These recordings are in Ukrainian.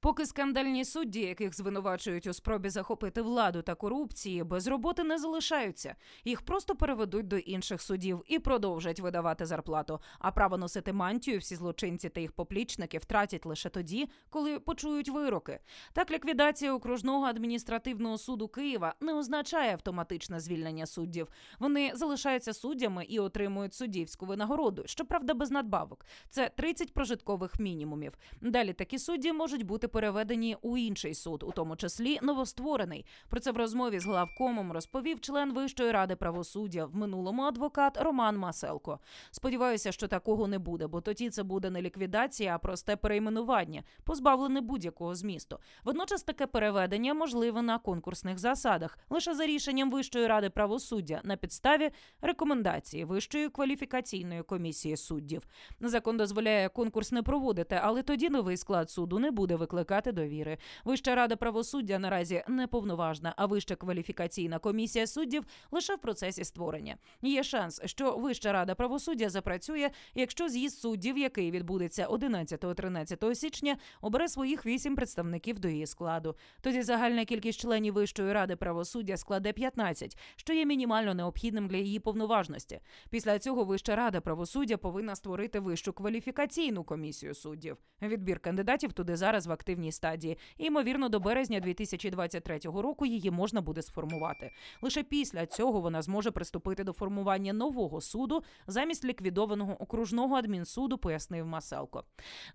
Поки скандальні судді, яких звинувачують у спробі захопити владу та корупції, без роботи не залишаються. Їх просто переведуть до інших судів і продовжать видавати зарплату. А право носити мантію всі злочинці та їх поплічники втратять лише тоді, коли почують вироки. Так, ліквідація окружного адміністративного суду Києва не означає автоматичне звільнення суддів. Вони залишаються суддями і отримують суддівську винагороду, щоправда, без надбавок. Це 30 прожиткових мінімумів. Далі такі судді можуть бути переведені у інший суд, у тому числі новостворений. Про це в розмові з главкомом розповів член Вищої ради правосуддя в минулому адвокат Роман Маселко. Сподіваюся, що такого не буде, бо тоді це буде не ліквідація, а просте перейменування, позбавлене будь-якого змісту. Водночас таке переведення можливе на конкурсних засадах, лише за рішенням Вищої ради правосуддя на підставі рекомендації Вищої кваліфікаційної комісії суддів. Закон дозволяє конкурс не проводити, але тоді новий склад суду не буде викликати довіри. Вища рада правосуддя наразі не повноважна, а вища кваліфікаційна комісія суддів лише в процесі створення. Є шанс, що Вища рада правосуддя запрацює, якщо з'їзд суддів, який відбудеться 11-13 січня, обере своїх вісім представників до її складу. Тоді загальна кількість членів Вищої ради правосуддя складе 15, що є мінімально необхідним для її повноважності. Після цього Вища рада правосуддя повинна створити вищу кваліфікаційну комісію суддів. Відбір кандидатів туди зараз в активній стадії. І, ймовірно, до березня 2023 року її можна буде сформувати. Лише після цього вона зможе приступити до формування нового суду замість ліквідованого окружного адмінсуду, пояснив Маселко.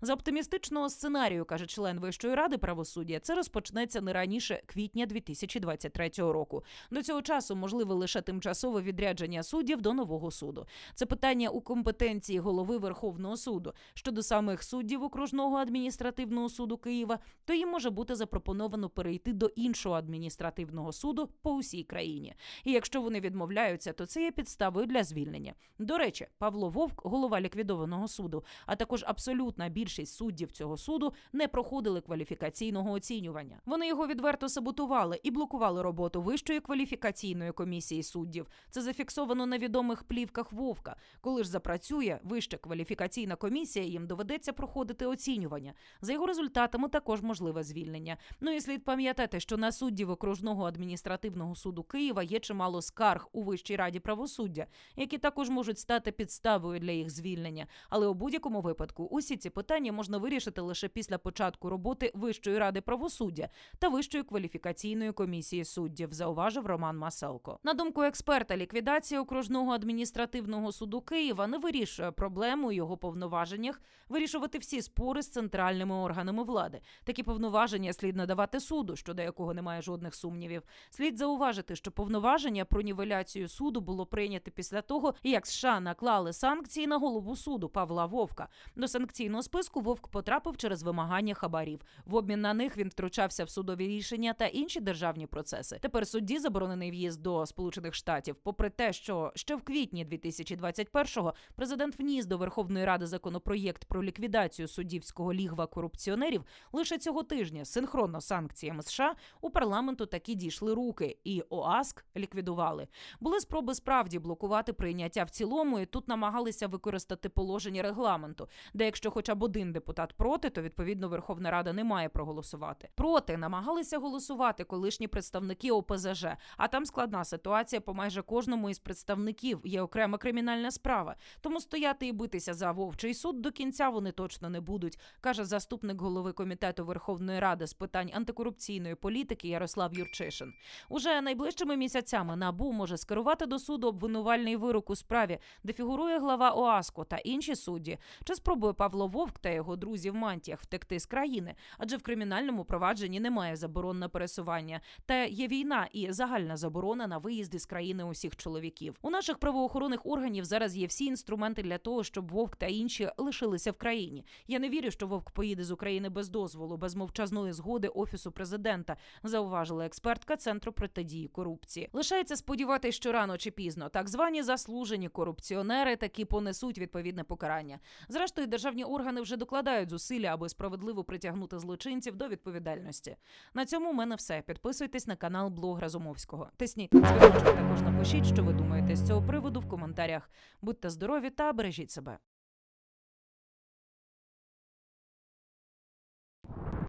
За оптимістичного сценарію, каже член Вищої ради правосуддя, це розпочнеться не раніше квітня 2023 року. До цього часу можливе лише тимчасове відрядження суддів до нового суду. Це питання у компетенції голови Верховного суду. Щодо самих суддів окружного адміністративного суду Києва, то їм може бути запропоновано перейти до іншого адміністративного суду по усій країні. І якщо вони відмовляються, то це є підставою для звільнення. До речі, Павло Вовк, голова ліквідованого суду, а також абсолютна більшість суддів цього суду не проходили кваліфікаційного оцінювання. Вони його відверто саботували і блокували роботу вищої кваліфікаційної комісії суддів. Це зафіксовано на відомих плівках Вовка. Коли ж запрацює вища кваліфікаційна комісія, їм доведеться проходити оцінювання. За його результатами також можливе звільнення. Ну і слід пам'ятати, що на суддів окружного адміністративного суду Києва є чимало скарг у Вищій раді правосуддя, які також можуть стати підставою для їх звільнення. Але у будь-якому випадку усі ці питання можна вирішити лише після початку роботи Вищої ради правосуддя та Вищої кваліфікаційної комісії суддів, зауважив Роман Маселко. На думку експерта, ліквідація окружного адміністративного суду Києва не вирішує проблему у його повноваженнях вирішувати всі спори з центральними органами влади. Такі повноваження слід надавати суду, щодо якого немає жодних сумнівів. Слід зауважити, що повноваження про нівеляцію суду було прийнято після того, як США наклали санкції на голову суду Павла Вовка. До санкційного списку Вовк потрапив через вимагання хабарів. В обмін на них він втручався в судові рішення та інші державні процеси. Тепер судді заборонений в'їзд до Сполучених Штатів, попри те, що ще в квітні 2021-го президент вніс до Верховної Ради законопроєкт про ліквідацію суддівського лігва корупціонерів. Лише цього тижня синхронно санкціями США у парламенту таки дійшли руки, і ОАСК ліквідували. Були спроби справді блокувати прийняття в цілому, і тут намагалися використати положення регламенту, де якщо хоча б один депутат проти, то відповідно Верховна Рада не має проголосувати. Проти намагалися голосувати колишні представники ОПЗЖ, а там складна ситуація по майже кожному із представників. Є окрема кримінальна справа. Тому стояти і битися за вовчий суд до кінця вони точно не будуть, каже заступник голови комітету Верховної Ради з питань антикорупційної політики Ярослав Юрчишин. Уже найближчими місяцями набу може скерувати до суду обвинувальний вирок у справі, де фігурує глава ОАСКО та інші судді. Чи спробує Павло Вовк та його друзі в мантіях втекти з країни? Адже в кримінальному провадженні немає заборон на пересування. Та є війна і загальна заборона на виїзди з країни усіх чоловіків. У наших правоохоронних органів зараз є всі інструменти для того, щоб Вовк та інші лишилися в країні. Я не вірю, що Вовк поїде з України без без дозволу, без мовчазної згоди офісу президента, зауважила експертка центру протидії корупції. Лишається сподіватися, що рано чи пізно так звані заслужені корупціонери таки понесуть відповідне покарання. Зрештою, державні органи вже докладають зусилля, аби справедливо притягнути злочинців до відповідальності. На цьому у мене все. Підписуйтесь на канал Блог Разумовського. Тисніть дзвіночок. Також напишіть, що ви думаєте з цього приводу в коментарях. Будьте здорові та бережіть себе.